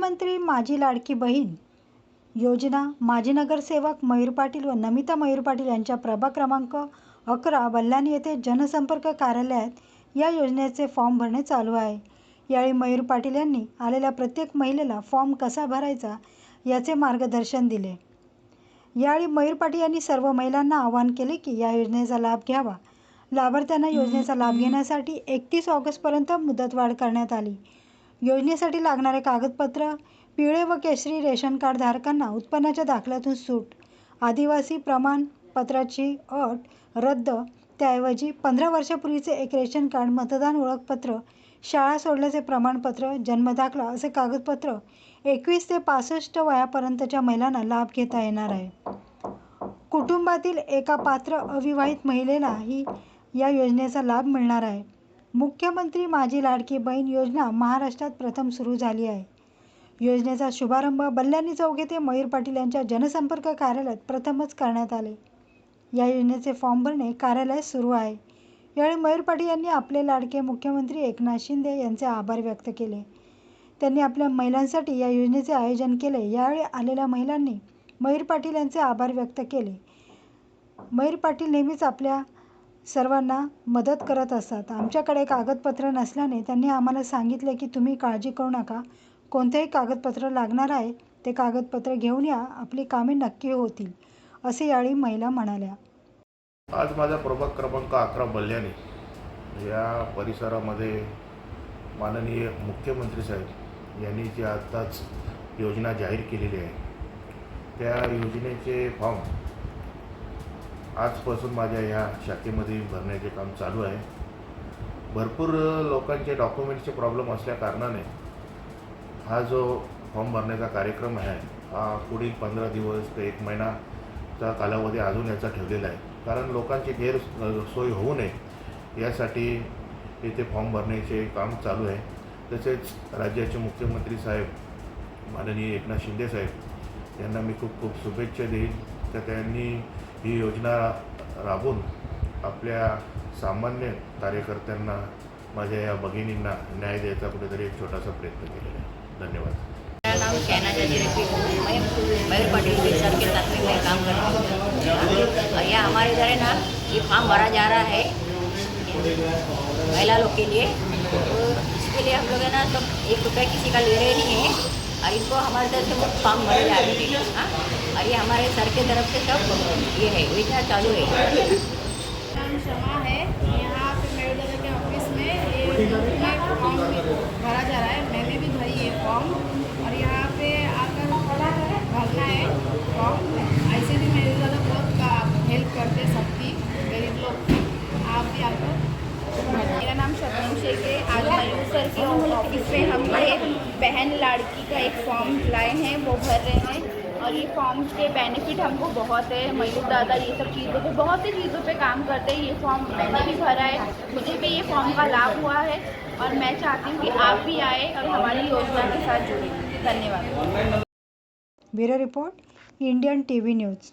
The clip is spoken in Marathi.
मुख्यमंत्री माझी लाडकी बहीण योजना माजी नगरसेवक मयूर पाटील व नमिता मयूर पाटील यांच्या प्रभाग क्रमांक अकरा बल्लानी येथे जनसंपर्क कार्यालयात या योजनेचे फॉर्म भरणे चालू आहे. यावेळी मयूर पाटील यांनी आलेल्या प्रत्येक महिलेला फॉर्म कसा भरायचा याचे मार्गदर्शन दिले. यावेळी मयूर पाटील यांनी सर्व महिलांना आवाहन केले की या योजनेचा लाभ घ्यावा. लाभार्थ्यांना योजनेचा लाभ घेण्यासाठी एकतीस ऑगस्टपर्यंत मुदतवाढ करण्यात आली. योजनेसाठी लागणारे कागदपत्र पिवळे व केशरी रेशन कार्ड धारकांना उत्पन्नाच्या दाखल्यातून सूट. आदिवासी प्रमाणपत्राची अट रद्द. त्याऐवजी पंधरा वर्षापूर्वीचे एक रेशन कार्ड मतदान ओळखपत्र शाळा सोडल्याचे प्रमाणपत्र जन्मदाखला असे कागदपत्र एकवीस ते पासष्ट वयापर्यंतच्या महिलांना लाभ घेता येणार आहे. कुटुंबातील एका पात्र अविवाहित महिलेलाही या योजनेचा लाभ मिळणार आहे. मुख्यमंत्री माझी लाडकी बहीण योजना महाराष्ट्रात प्रथम सुरू झाली आहे. योजनेचा शुभारंभ बल्ल्यानी चौक येथे मयूर पाटील यांच्या जनसंपर्क कार्यालयात प्रथमच करण्यात आले. या योजनेचे फॉर्म भरणे कार्यालयात सुरू आहे. यावेळी मयूर पाटील यांनी आपले लाडके मुख्यमंत्री एकनाथ शिंदे यांचे आभार व्यक्त केले. त्यांनी आपल्या महिलांसाठी या योजनेचे आयोजन केले. यावेळी आलेल्या महिलांनी मयूर पाटील यांचे आभार व्यक्त केले. मयूर पाटील नेहमीच आपल्या सर्वांना मदत करत असतात आमच्याकडे कागदपत्र नसल्याने त्यांनी आम्हाला सांगितले की तुम्ही काळजी करू नका. कोणतेही कागदपत्र लागणार आहे ते कागदपत्र घेऊन या. आपली कामे नक्की होतील असे यावेळी महिला म्हणाल्या. आज माझा प्रभाग क्रमांक अकरा बल्ल्याने या परिसरामध्ये माननीय मुख्यमंत्री साहेब यांनी जी आत्ताच योजना जाहीर केलेली आहे त्या योजनेचे फॉर्म आजपासून माझ्या या शाखेमध्ये भरण्याचे काम चालू आहे. भरपूर लोकांचे डॉक्युमेंटचे प्रॉब्लेम असल्याकारणाने हा जो फॉर्म भरण्याचा कार्यक्रम आहे हा पुढील पंधरा दिवस ते एक महिनाचा कालावधी अजून याचा ठेवलेला आहे. कारण लोकांची गैर सोय होऊ नये यासाठी इथे फॉर्म भरण्याचे काम चालू आहे. तसेच राज्याचे मुख्यमंत्री साहेब माननीय एकनाथ शिंदे साहेब यांना मी खूप खूप शुभेच्छा देईन. तर त्यांनी ही योजना राबवून आपल्या सामान्य कार्यकर्त्यांना माझ्या या भगिनींना न्याय द्यायचा कुठेतरी एक छोटासा प्रयत्न केलेला आहे. धन्यवाद. मेरा नाम शहना जजीर मयूर पटेल के सर के साथ में मैं काम कर रहा हूँ और यह हमारे इधर है ना ये फॉर्म भरा जा रहा है महिला लोग के लिए तो इसके लिए हम लोग है ना तो एक रुपया किसी का ले रहे नहीं हैं। और इसको हमारे तरफ़ से मुफ़्त फॉर्म भरे जा रहे हैं। हाँ? और ये हमारे सर के तरफ़ से सब ये है योजना चालू है? नाम है, यहाँ पे के ऑफ़िस में भरा जा रहा है। मैंने भी भरी है फॉर्म और यहाँ पे आकर भरना है फॉर्म ऐसे भी मेरे दादा बहुत का हेल्प करते हैं सबकी गरीब लोग की आप भी आकर मेरा नाम शबनम शेख है। आज मयूर सर के ऑफ़िस में हम ये बहन लाड़की का एक फॉर्म लाए हैं, वो भर रहे हैं। और ये फॉर्म के बेनिफिट हमको बहुत है, मयूर दादा, ये सब चीज़ों पे, बहुत सी चीज़ों पे काम करते हैं। ये फॉर्म मैंने भी भरा है, मुझे भी ये फॉर्म का लाभ हुआ है। और मैं चाहती हूँ कि आप भी आए और हमारी योजना के साथ जुड़ें। धन्यवाद। Bureau report, Indian T V news.